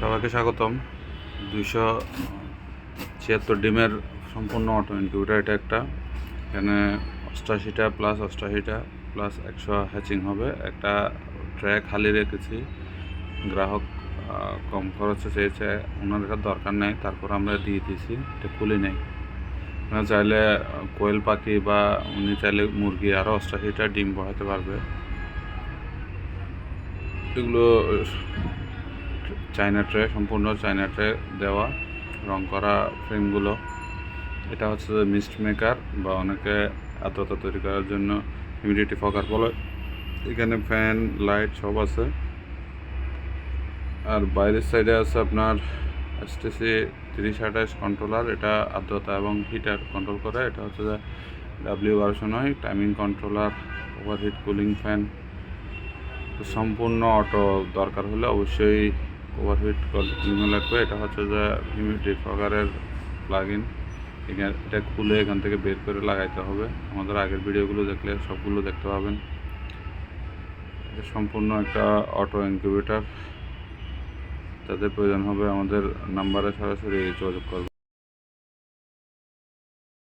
সবাইকে স্বাগতম। দুইশো ছিয়াত্তর ডিমের সম্পূর্ণ অটো ইনকিউটার এটা একটা। এখানে অষ্টাশিটা প্লাস অষ্টাশিটা প্লাস একশো হ্যাচিং হবে। একটা ট্রে খালি রেখেছি। গ্রাহক কম খরচে চেয়েছে। ওনার কাছে দরকার নেই। তারপর আমরা দিয়ে দিয়েছি। এটা খুলি নেই। আপনারা চাইলে কোয়েল পাখি বা উনি চাইলে মুরগি আরও অষ্টাশিটা ডিম বহাতে পারবে। এগুলো চায়না ট্রে সম্পূর্ণ চায়না ট্রে দেওয়া, রং করা ফ্রেমগুলো। এটা হচ্ছে মিস্ট মেকার বা অনেকে আর্দ্রতা তৈরি করার জন্য হিউমিডিটি ফকার বলে। এখানে ফ্যান লাইট সব আছে। আর বাইরের সাইডে আছে আপনার এসটিসি তিরিশ আঠাশ কন্ট্রোলার এটা আর্দ্রতা এবং হিটার কন্ট্রোল করে। এটা হচ্ছে যে ডাব্লিউ বারোশো নয় timing controller overheat cooling fan সম্পূর্ণ অটো দরকার হলে অবশ্যই ওভারহিট কুলিং লাগবে এটা হচ্ছে যে হিউমিডিটি ফগারের এটা খুলে এখান থেকে বের করে লাগাইতে হবে। আমাদের আগের ভিডিওগুলো দেখলে সবগুলো দেখতে পাবেন। এটা সম্পূর্ণ একটা অটো ইনকিউবেটার তাদের প্রয়োজন হবে আমাদের নাম্বারে সরাসরি যোগাযোগ করবে